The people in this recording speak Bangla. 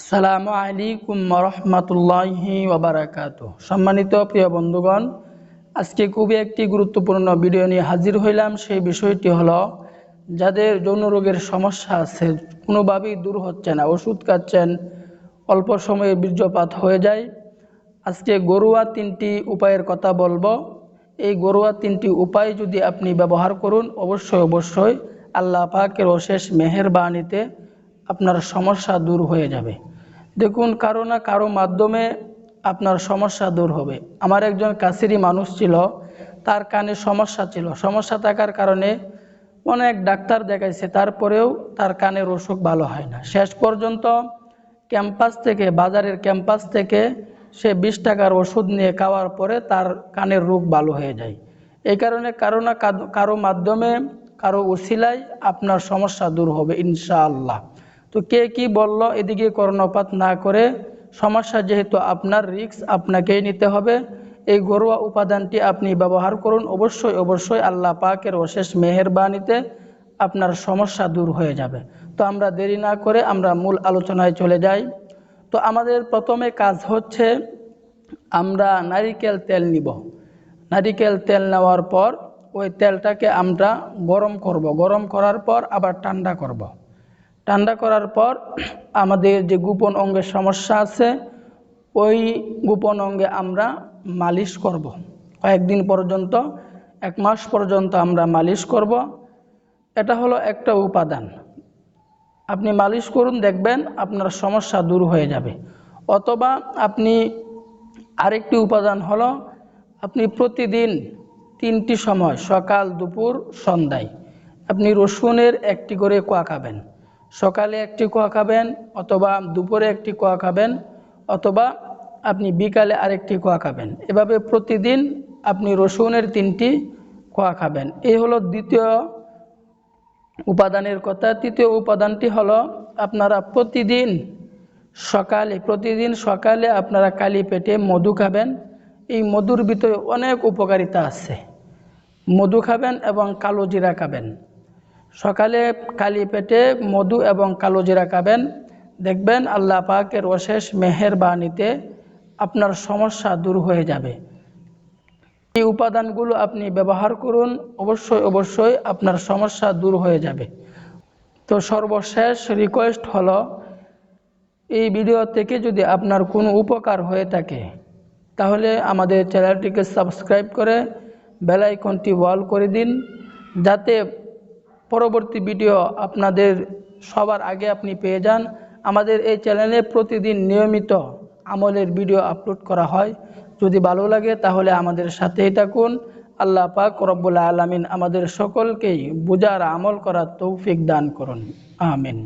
আসসালামু আলাইকুম রহমতুল্লাহি ওবরাকাত। সম্মানিত প্রিয় বন্ধুগণ, আজকে খুবই একটি গুরুত্বপূর্ণ ভিডিও নিয়ে হাজির হইলাম। সেই বিষয়টি হলো, যাদের যৌন রোগের সমস্যা আছে, কোনোভাবেই দূর হচ্ছে না, ওষুধ খাচ্ছেন, অল্প সময়ে বীর্যপাত হয়ে যায়। আজকে গরুয়া তিনটি উপায়ের কথা বলব। এই গরুয়া তিনটি উপায় যদি আপনি ব্যবহার করুন, অবশ্যই অবশ্যই আল্লাহ পাকের অশেষ মেহেরবানিতে আপনার সমস্যা দূর হয়ে যাবে। দেখুন, কারও না কারও মাধ্যমে আপনার সমস্যা দূর হবে। আমার একজন কাছেরই মানুষ ছিল, তার কানে সমস্যা ছিল। সমস্যা থাকার কারণে অনেক ডাক্তার দেখাইছে, তারপরেও তার কানের অসুখ ভালো হয় না। শেষ পর্যন্ত ক্যাম্পাস থেকে, বাজারের ক্যাম্পাস থেকে সে বিশ টাকার ওষুধ নিয়ে খাওয়ার পরে তার কানের রোগ ভালো হয়ে যায়। এই কারণে কারও না কারও মাধ্যমে, কারও উসিলায় আপনার সমস্যা দূর হবে, ইনশাআল্লাহ। তো কে কি বলল এদিকে কর্ণপাত না করে, সমস্যা যেহেতু আপনার রিক্স আপনাকেই নিতে হবে। এই ঘরোয়া উপাদানটি আপনি ব্যবহার করুন, অবশ্যই অবশ্যই আল্লাহ পাকের অশেষ মেহেরবানিতে আপনার সমস্যা দূর হয়ে যাবে। তো আমরা দেরি না করে আমরা মূল আলোচনায় চলে যাই। তো আমাদের প্রথমে কাজ হচ্ছে আমরা নারিকেল তেল নিব। নারিকেল তেল নেওয়ার পর ওই তেলটাকে আমরা গরম করব। গরম করার পর আবার ঠান্ডা করব। ঠান্ডা করার পর আমাদের যে গোপন অঙ্গের সমস্যা আছে, ওই গোপন অঙ্গে আমরা মালিশ করব। কয়েকদিন পর্যন্ত, এক মাস পর্যন্ত আমরা মালিশ করব। এটা হলো একটা উপাদান। আপনি মালিশ করুন, দেখবেন আপনার সমস্যা দূর হয়ে যাবে। অথবা আপনি আরেকটি উপাদান হলো, আপনি প্রতিদিন তিনটি সময়, সকাল, দুপুর, সন্ধ্যায়, আপনি রসুনের একটি করে কোয়া খাবেন। সকালে একটি কোয়া খাবেন অথবা দুপুরে একটি কোয়া খাবেন অথবা আপনি বিকালে আরেকটি কোয়া খাবেন। এভাবে প্রতিদিন আপনি রসুনের তিনটি কোয়া খাবেন। এই হলো দ্বিতীয় উপাদানের কথা। তৃতীয় উপাদানটি হলো আপনারা প্রতিদিন সকালে প্রতিদিন সকালে আপনারা কালি পেটে মধু খাবেন। এই মধুর ভিতরে অনেক উপকারিতা আছে। মধু খাবেন এবং কালো জিরা খাবেন। সকালে কালি পেটে মধু এবং কালো জিরা খাবেন। দেখবেন আল্লাহ পাকের অশেষ মেহের বাণীতে আপনার সমস্যা দূর হয়ে যাবে। এই উপাদানগুলো আপনি ব্যবহার করুন, অবশ্যই অবশ্যই আপনার সমস্যা দূর হয়ে যাবে। তো সর্বশেষ রিকোয়েস্ট হলো, এই ভিডিও থেকে যদি আপনার কোনো উপকার হয়ে থাকে, তাহলে আমাদের চ্যানেলটিকে সাবস্ক্রাইব করে বেলাইকনটি ওয়াল করে দিন, যাতে পরবর্তী ভিডিও আপনাদের সবার আগে আপনি পেয়ে যান। আমাদের এই চ্যানেলে প্রতিদিন নিয়মিত আমলের ভিডিও আপলোড করা হয়। যদি ভালো লাগে তাহলে আমাদের সাথেই থাকুন। আল্লাহ পাক রব্বুল আলমিন আমাদের সকলকেই বুজার আমল করার তৌফিক দান করুন। আমিন।